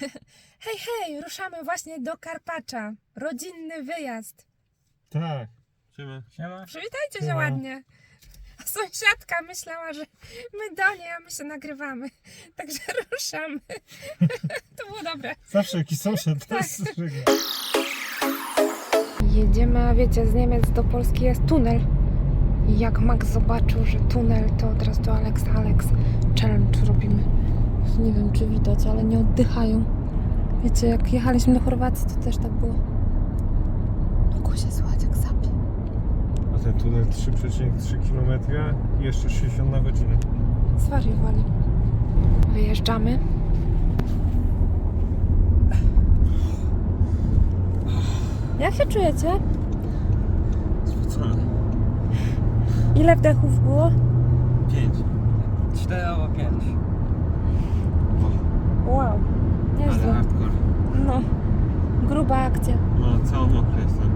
Hej, hej, ruszamy właśnie do Karpacza. Rodzinny wyjazd. Tak. Siema. Siema. Przywitajcie się Siema. ładnie. A Sąsiadka myślała, że my do niej, a my się nagrywamy. Także ruszamy. To było dobre. Zawsze jakiś sąsiad jest Jedziemy, a wiecie, z Niemiec do Polski jest tunel. I jak Max zobaczył, że tunel, to od razu do Alex, Alex, challenge robimy. Nie wiem, czy widać, ale nie oddychają. Wiecie, jak jechaliśmy do Chorwacji, to też tak było. No się słuchać, jak sapie. A ten tunel 3,3 km i jeszcze 60 na godzinę. Zwariowali. Wyjeżdżamy. Jak się czujecie? Spocony. Ile wdechów było? Pięć. Cztery albo pięć. Wow, Ale nieźle. hardcore. No, gruba akcja. No, cały mokry jestem.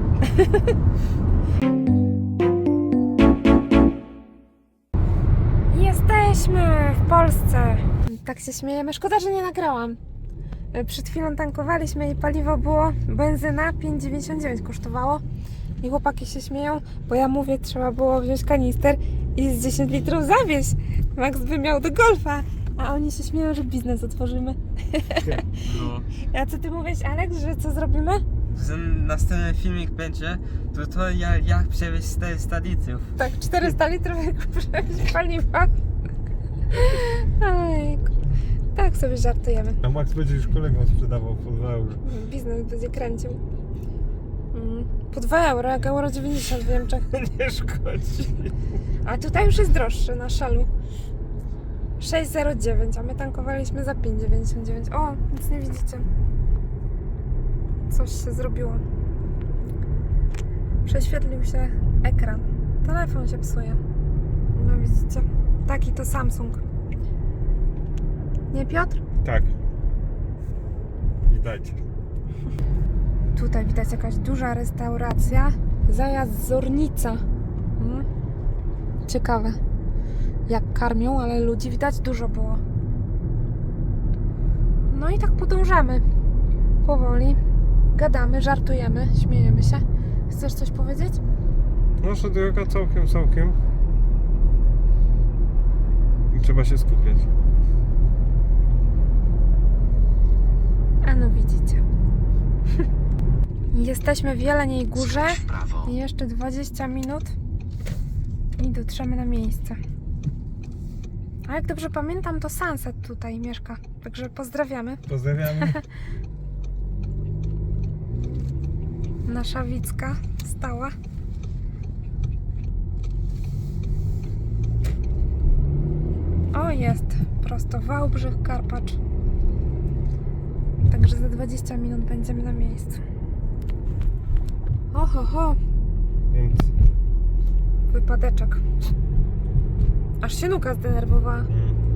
Jesteśmy w Polsce. Tak się śmiejemy. Szkoda, że nie nagrałam. Przed chwilą tankowaliśmy i paliwo było, benzyna 5,99 kosztowało. I chłopaki się śmieją, bo ja mówię, trzeba było wziąć kanister i z 10 litrów zawieźć. Max by miał do golfa. A oni się śmieją, że biznes otworzymy. No. A co ty mówisz, Aleks, że co zrobimy? Że następny filmik będzie, to to jak, jak przewieźć 400 litrów. Tak, 400 litrów jak przewieźć paliwa. Ojejku. Tak sobie żartujemy. A Max będzie już kolegom sprzedawał po 2 euro. Biznes będzie kręcił. Mm. Po 2 euro, jak euro 90 w Niemczech. Nie szkodzi. A tutaj już jest droższy na szalu. 6,09, a my tankowaliśmy za 5,99. O, nic nie widzicie. Coś się zrobiło. Prześwietlił się ekran. Telefon się psuje. No widzicie. Taki to Samsung. Nie Piotr? Tak. Witajcie. Tutaj widać jakaś duża restauracja. Zajazd Zornica. Mm. Ciekawe. Jak karmią, ale ludzi widać dużo było. No i tak podążamy. Powoli. Gadamy, żartujemy, śmiejemy się. Chcesz coś powiedzieć? Nasza droga całkiem, całkiem. I trzeba się skupiać. A no widzicie. Jesteśmy w Jeleniej Górze. I jeszcze 20 minut i dotrzemy na miejsce. A jak dobrze pamiętam, to Sunset tutaj mieszka. Także pozdrawiamy. Pozdrawiamy. Nasza Wicka stała. O, jest. Prosto Wałbrzych, Karpacz. Także za 20 minut będziemy na miejscu. Oho, ho, Więc wypadeczek. Aż się nuka zdenerwowała.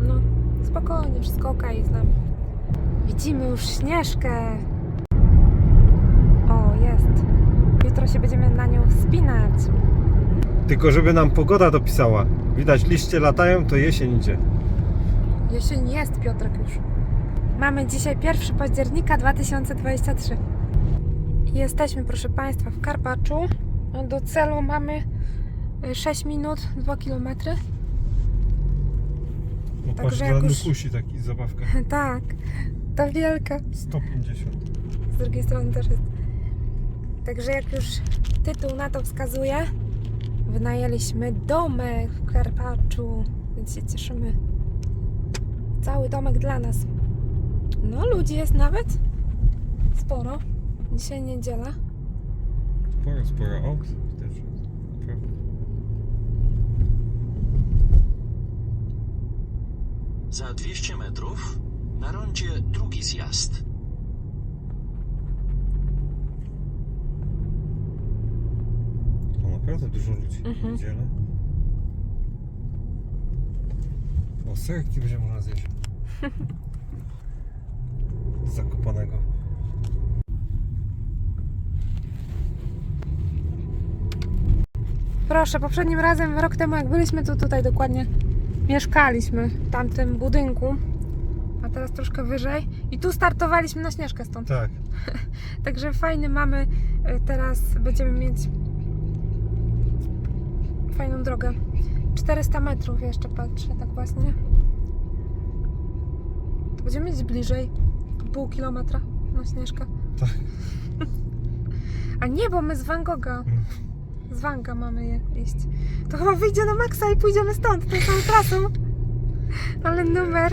No, spokojnie, wszystko ok z nami. Widzimy już Śnieżkę. O, jest. Jutro się będziemy na nią wspinać. Tylko żeby nam pogoda dopisała. Widać liście latają, to jesień idzie. Jesień jest, Piotrek już. Mamy dzisiaj 1 października 2023. I Jesteśmy, proszę Państwa, w Karpaczu. Do celu mamy y, 6 minut, 2 km. No Także patrz, jak dla już- nukusi taki zabawka. Tak, ta wielka. 150. z drugiej strony też jest. Także jak już tytuł na to wskazuje, wynajęliśmy domek w Karpaczu, więc się cieszymy. Cały domek dla nas. No, ludzi jest nawet sporo. Dzisiaj niedziela. Sporo, sporo aut też. Naprawdę. Za 200 metrów na rondzie drugi zjazd. O, naprawdę dużo ludzi Mhm. w niedzielę. O, serki będzie można zjeść. Z Zakopanego. Proszę, poprzednim razem, rok temu jak byliśmy, to tutaj dokładnie mieszkaliśmy w tamtym budynku. A teraz troszkę wyżej. I tu startowaliśmy na Śnieżkę stąd. Tak. Także fajny mamy. y, Teraz będziemy mieć fajną drogę. 400 metrów jeszcze patrzę, tak właśnie. To będziemy mieć bliżej. Pół kilometra na Śnieżkę. Tak. A nie, bo my z Van Gogha. Z Wanga mamy je iść. To chyba wyjdzie na Maxa i pójdziemy stąd, tą samą trasą. Ale numer.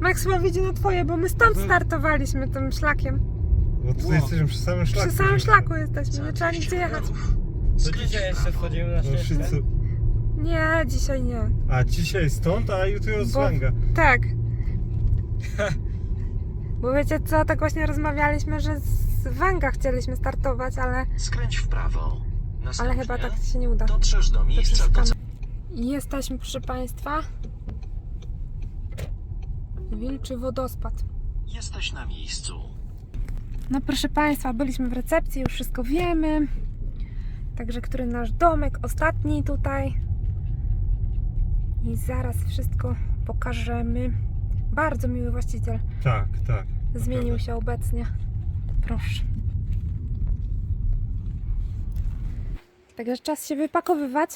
Max chyba wyjdzie na twoje, bo my stąd Mhm. startowaliśmy tym szlakiem. Bo tutaj Wow. jesteśmy przy samym szlaku. Przy samym szlaku jesteśmy, nie trzeba 200 nigdzie jechać. To dzisiaj jeszcze wchodzimy na No, ścieżkę. Nie, dzisiaj nie. A dzisiaj stąd, a jutro z Bo- Wanga. Tak. Bo wiecie co, tak właśnie rozmawialiśmy, że z Wanga chcieliśmy startować, ale, Skręć w prawo. Ale Następnie chyba tak się nie uda. dotrzesz do miejsca docelowania. Jesteśmy, proszę Państwa. Wilczy wodospad. Jesteś na miejscu. No proszę Państwa, byliśmy w recepcji, już wszystko wiemy. Także który nasz domek, ostatni tutaj. I zaraz wszystko pokażemy. Bardzo miły właściciel. Tak, tak. Zmienił się obecnie. Proszę. Także czas się wypakowywać.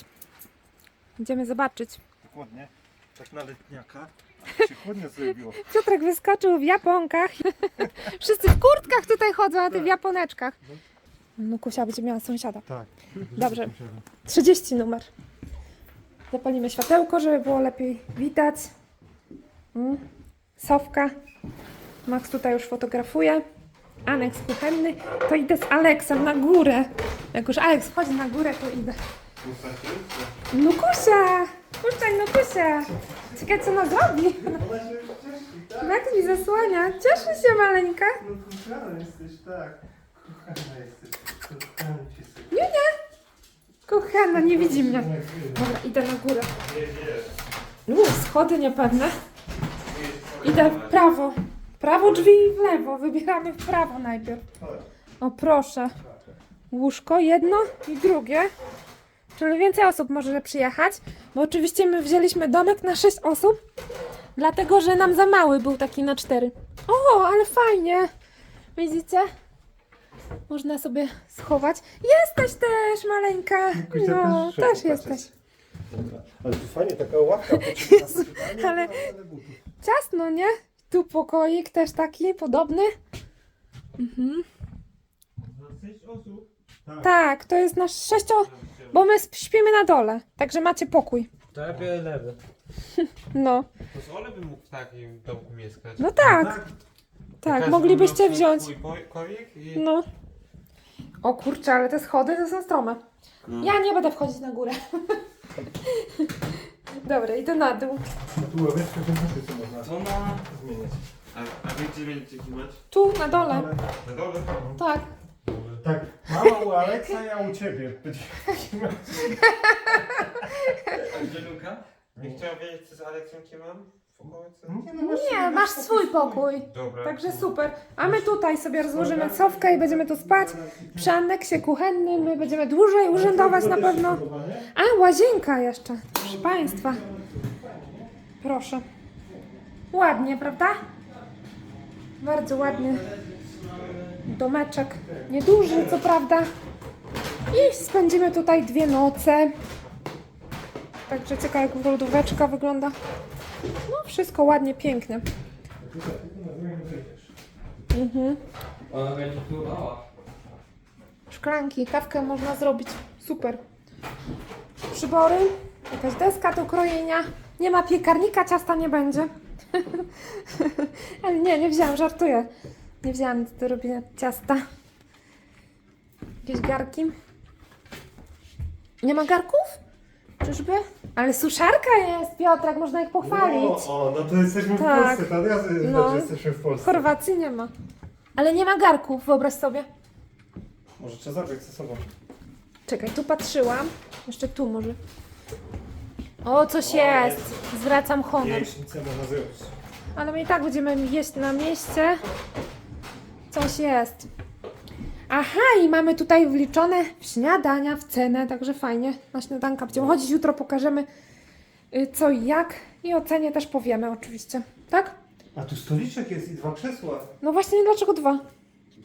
Idziemy zobaczyć. Chłodnie. Tak na letniaka. Ale się chłodnie zrobiło. Piotrek wyskoczył w japonkach. Wszyscy w kurtkach tutaj chodzą, a ty w japoneczkach. No Kusia będzie miała sąsiada. Tak. Dobrze. 30 numer. Zapalimy światełko, żeby było lepiej widać. Mm. Sofka. Max tutaj już fotografuje. Aneks kuchenny. To idę z Aleksem na górę. Jak już Aleks wchodzi na górę, to idę. Nukusia! Puszczaj Nukusia! Ciekawe co ona zrobi. Max mi zasłania. Cieszy się maleńka. No kochana jesteś, tak. Kochana jesteś. Kochana jesteś. Nie, nie. Kochana, nie widzi mnie. Dobra, idę na górę. Uuu, schody niepewne. Idę w prawo. Prawo drzwi i w lewo. Wybieramy w prawo najpierw. O proszę. Łóżko jedno i drugie. Czyli więcej osób może przyjechać. Bo oczywiście my wzięliśmy domek na 6 osób. Dlatego, że nam za mały był taki na 4. O, ale fajnie. Widzicie? Można sobie schować. Jesteś też, maleńka. No, też jesteś. Dobra. Ale tu fajnie, taka ławka. Jezu, ale- Ciasno, nie? Tu pokoik też taki podobny. Mhm. Tak, to jest nasz sześcio... Bo my sp- śpimy na dole, także macie pokój. To ja biorę lewy. No, To z Ole bym mógł w takim domku mieszkać. no tak, tak, Każdy moglibyście miał swój- wziąć. poj- i... No. O kurczę, ale te schody to są strome. Ja nie będę wchodzić na górę. Dobra, idę na dół. Tu ławeczkę, co można To na... zmieniać. A, a wy gdzie będziecie filmować? Tu, na dole. Na dole? Tak. Tak, mama u Aleksa, ja u ciebie. A gdzie Luka? Nie chciała wiedzieć co z Aleksem mam w okolicy? Nie, no masz, Nie, masz swój pokój. Dobra. Także super. A my tutaj sobie rozłożymy sofkę i będziemy tu spać. Przy aneksie kuchennym my będziemy dłużej urzędować na pewno. A, łazienka jeszcze. Proszę Państwa. Proszę. Ładnie, prawda? Bardzo ładny domeczek. Nieduży, co prawda. I spędzimy tutaj dwie noce. Także ciekawe, jak lodóweczka wygląda. No, wszystko ładnie, pięknie. Mhm. Ona będzie pływała. Szklanki, kawkę można zrobić. Super. Przybory, jakaś deska do krojenia. Nie ma piekarnika, ciasta nie będzie. Ale nie, nie wzięłam, żartuję. Nie wzięłam nic do robienia ciasta. Jakieś garki. Nie ma garków? Czyżby? Ale suszarka jest, Piotrek, można ich pochwalić. O, o, no to jesteśmy Tak. w Polsce, to ja No. no. jesteśmy w W Polsce. Chorwacji nie ma. Ale nie ma garków, wyobraź sobie. Może trzeba zabrać ze sobą. Czekaj, tu patrzyłam. Jeszcze tu może. O, coś jest. Zwracam honor. Jajecznicę można zrobić. Ale my i tak będziemy jeść na mieście. Coś jest. Aha, i mamy tutaj wliczone śniadania w cenę, także fajnie. Na śniadanka będziemy chodzić. Jutro pokażemy y, co i jak. I o cenie też powiemy oczywiście. Tak? A tu stoliczek jest i dwa krzesła. No właśnie, dlaczego dwa?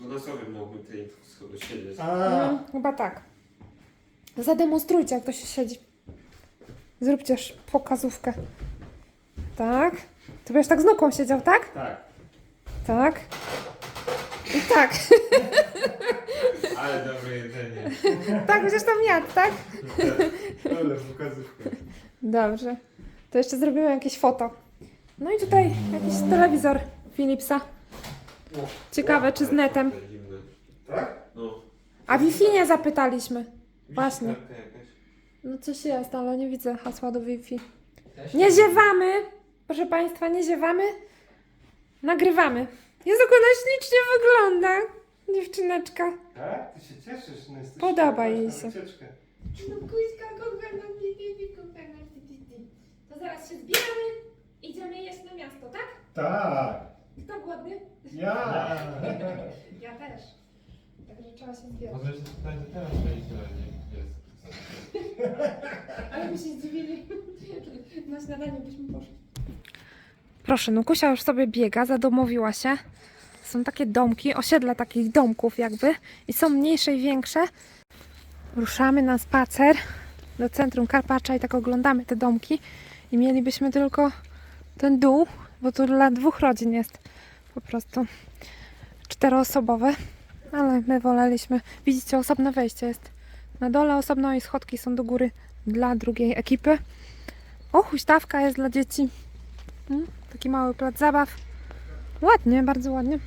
Bo na sobie mógłby tutaj siedzieć. A, No, chyba tak. Zademonstrujcie, jak to się siedzi. Zróbcie pokazówkę. Tak. Ty będziesz tak z nuką siedział, tak? tak. Tak. I tak. Ale dobre jedzenie. tak, będziesz tam jadł, tak? Ale pokazówka. Dobrze. To jeszcze zrobimy jakieś foto. No i tutaj jakiś telewizor Philipsa. Ciekawe, czy z netem. Tak? No. A Wi-Fi nie zapytaliśmy. Właśnie. Jakaś. No coś jest, ale nie widzę hasła do Wi-Fi. Nie ziewamy! Proszę Państwa, nie ziewamy. Nagrywamy. Jest jak ona ślicznie wygląda. Dziewczyneczka. Tak? Ty się cieszysz? No jesteś Podoba jej na się. wycieczkę. No kuźka, kochana, kochana, To zaraz się zbieramy. Idziemy jeść na miasto, tak? Tak. Kto głodny? Ja. Ja też. Także trzeba się zbierać. Może się tutaj teraz wejść, ale nie jest. Ale by się zdziwili. Na śniadanie byśmy poszli. Proszę, Nukusia już sobie biega, zadomowiła się. Są takie domki, osiedla takich domków jakby. I są mniejsze i większe. Ruszamy na spacer do centrum Karpacza i tak oglądamy te domki. I mielibyśmy tylko ten dół, bo to dla dwóch rodzin jest po prostu czteroosobowe. Ale my woleliśmy. Widzicie, osobne wejście jest na dole osobno i schodki są do góry dla drugiej ekipy. O, huśtawka jest dla dzieci. Mm, taki mały plac zabaw. Ładnie, bardzo ładnie.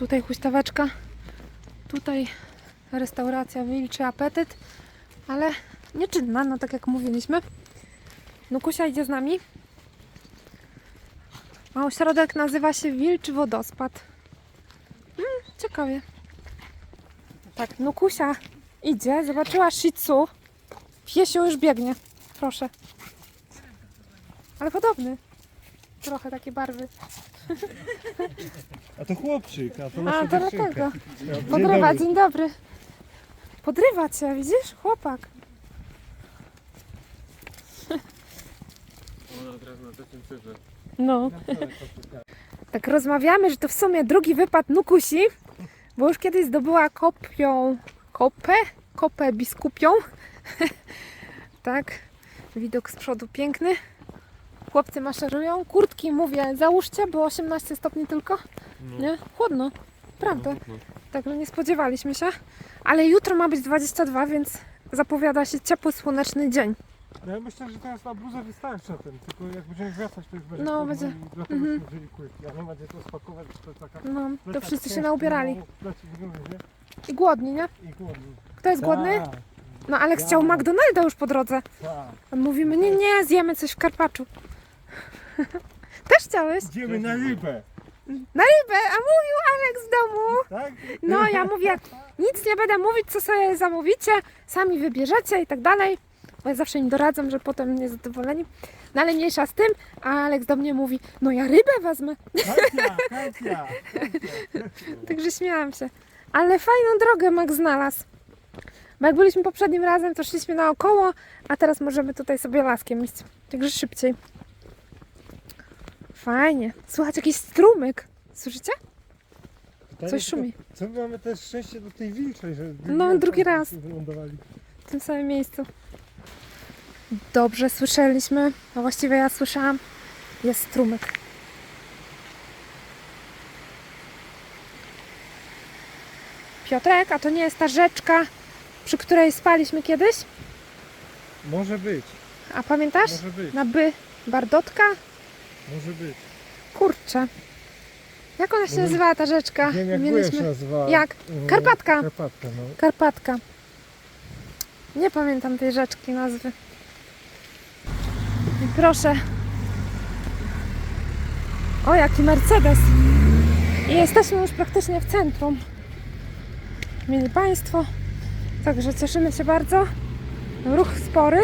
Tutaj huśtaweczka. Tutaj restauracja Wilczy Apetyt, ale nieczynna, no tak jak mówiliśmy. Nukusia idzie z nami. A ośrodek nazywa się Wilczy Wodospad. Mm, ciekawie. Tak, Nukusia idzie, zobaczyła Shih Tzu. Piesio już biegnie. Proszę. Ale podobny. Trochę takie barwy. A to chłopczyk, a to A, nasza to dziewczynka. dlatego. Podrywa, dobry. dzień dobry. Podrywa cię, widzisz? Chłopak. Ona teraz na takim cyrze. No. Tak rozmawiamy, że to w sumie drugi wypad Nukusi, bo już kiedyś zdobyła kopią, kopę, kopę biskupią. tak, widok z przodu piękny. Chłopcy maszerują, kurtki mówię, załóżcie, bo 18 stopni tylko. Nie? Chłodno, prawda. Także nie spodziewaliśmy się. Ale jutro ma być 22, więc zapowiada się ciepły, słoneczny dzień. No ja myślę, że teraz na bluzę wystarcza ten, tylko jak będziemy wracać, to już będzie No, będzie. i dlatego Mhm. wzięli kłyki. Ja nie ma gdzie to spakować, to taka... No, to plecak wszyscy się naubierali. no? I głodni, nie? I głodny. Kto jest głodny? Tak, No, Alex chciał Ja. McDonalda już po drodze. tak. A mówimy, nie, nie, zjemy coś w Karpaczu. Też chciałeś? Idziemy na rybę, Na rybę, a mówił Alex w domu. tak? No, ja mówię, nic nie będę mówić, co sobie zamówicie, sami wybierzecie i tak dalej. Bo ja zawsze im doradzam, że potem niezadowoleni. No ale mniejsza z tym, a Alex do mnie mówi, no ja rybę wezmę. Także śmiałam się. Ale fajną drogę Max znalazł. Bo jak byliśmy poprzednim razem, to szliśmy naokoło, a teraz możemy tutaj sobie laskiem iść. Także szybciej. Fajnie. Słuchać jakiś strumyk. Słyszycie? Coś szumi. Co my mamy też szczęście do tej wilczej, że... No, drugi raz. Wylądowali. W tym samym miejscu. Dobrze słyszeliśmy, a właściwie ja słyszałam, jest strumyk. Piotrek, a to nie jest ta rzeczka, przy której spaliśmy kiedyś? Może być, A pamiętasz? może być, Na by Bardotka? Może być. Kurczę. Jak ona się Może- nazywała ta rzeczka? Wiem jak Mieliśmy... się nazywała. Jak? Mm, Karpatka. Karpatka, no. Karpatka. Nie pamiętam tej rzeczki nazwy. I proszę. O, jaki Mercedes. I jesteśmy już praktycznie w centrum. Mieli Państwo. Także cieszymy się bardzo. Ruch spory.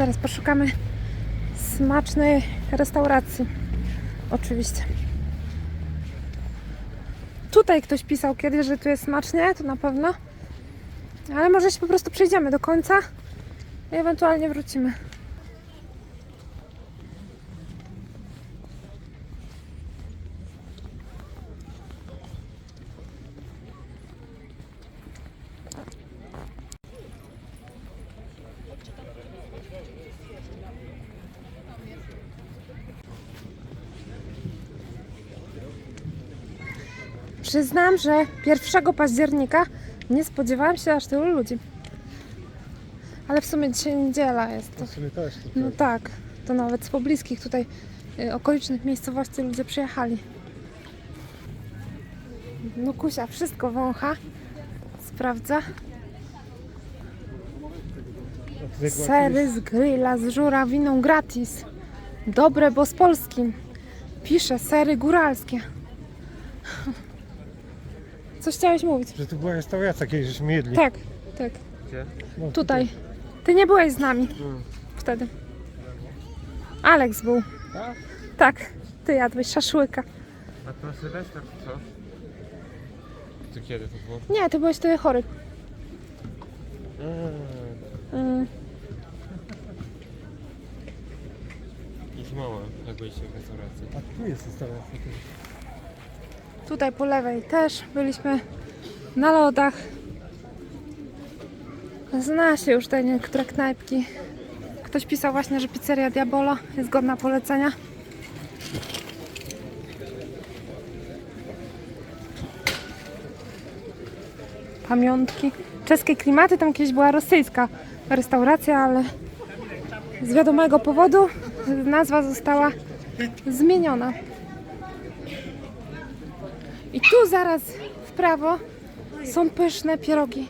Zaraz poszukamy smacznej restauracji. Oczywiście. Tutaj ktoś pisał kiedyś, że tu jest smacznie, to na pewno. Ale może się po prostu przejdziemy do końca I ewentualnie wrócimy. Przyznam, że 1 października nie spodziewałam się aż tylu ludzi. Ale w sumie dzisiaj niedziela jest. To, W sumie też. to no tak, to nawet z pobliskich tutaj y, okolicznych miejscowości ludzie przyjechali. No Kusia wszystko wącha. Sprawdza. tak. Sery z grilla z żurawiną gratis. Dobre, bo z polskim. Pisze sery góralskie. Coś chciałeś mówić? Że tu była restauracja, kiedyś żeśmy jedli. Tak, tak. Gdzie? No, Tutaj. Ty nie byłeś z nami Mm. wtedy. Alex był. Tak? Tak, ty jadłeś szaszłyka. A to na co? To kiedy to było? Nie, ty byłeś wtedy chory. Eee, Mm. ich mała, jak byliście w restauracji. A tu jest restauracja. tu. Tutaj po lewej też byliśmy na lodach. Zna się już te niektóre knajpki. Ktoś pisał właśnie, że pizzeria Diabolo jest godna polecenia. Pamiątki. Czeskie klimaty, tam kiedyś była rosyjska restauracja, ale z wiadomego powodu nazwa została zmieniona. I tu zaraz w prawo są pyszne pierogi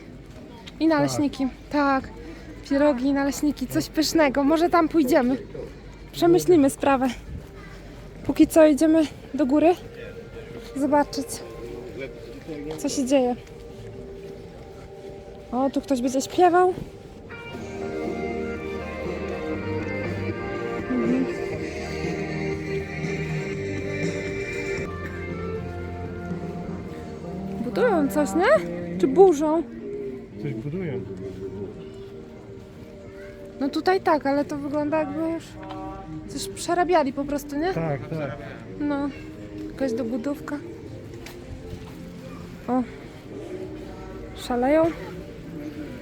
i naleśniki. Tak, pierogi i naleśniki, coś pysznego. Może tam pójdziemy. Przemyślimy sprawę. Póki co idziemy do góry zobaczyć, co się dzieje. O, tu ktoś będzie śpiewał. Coś, nie? Czy burzą? Coś budują. No tutaj tak, ale to wygląda jakby już coś przerabiali po prostu, nie? Tak, tak. No, jakaś dobudówka. O, szaleją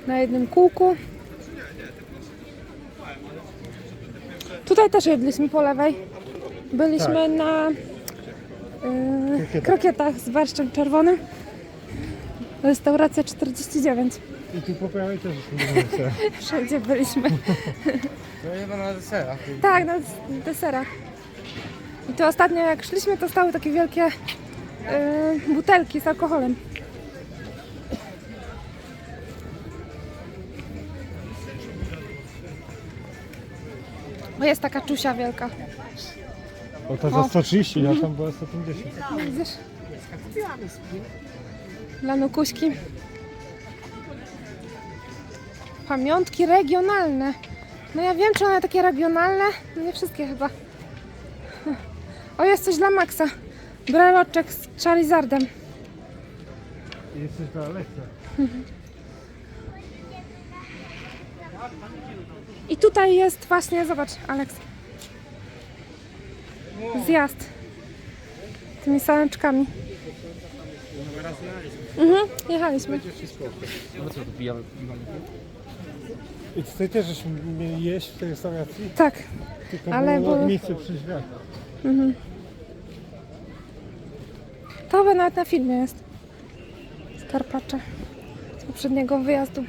na jednym kółku. Tutaj też jedliśmy po lewej. Byliśmy na y, Krokietach. krokietach z barszczem czerwonym. Restauracja 49. I tu po prawej też jest miejsce. Wszędzie byliśmy. To chyba na deserach. Tak, na deserach. I to ostatnio jak szliśmy, to stały takie wielkie yy, butelki z alkoholem. O, jest taka czusia wielka. O to za 130, a tam była 150. Widzisz? Dla Nukuśki. Pamiątki regionalne. No ja wiem, czy one takie regionalne. No nie wszystkie chyba. O, jest coś dla Maxa. Breloczek z Charizardem. Jest coś dla Aleksa. I tutaj jest właśnie, zobacz, Aleks. Zjazd. Tymi saneczkami. Mhm, jechaliśmy. I tutaj też żeśmy mieli jeść w tej restauracji, Tak. tylko Ale było było- miejsce przy drzwiach. To chyba nawet na filmie jest. Skarpacze. Z poprzedniego wyjazdu.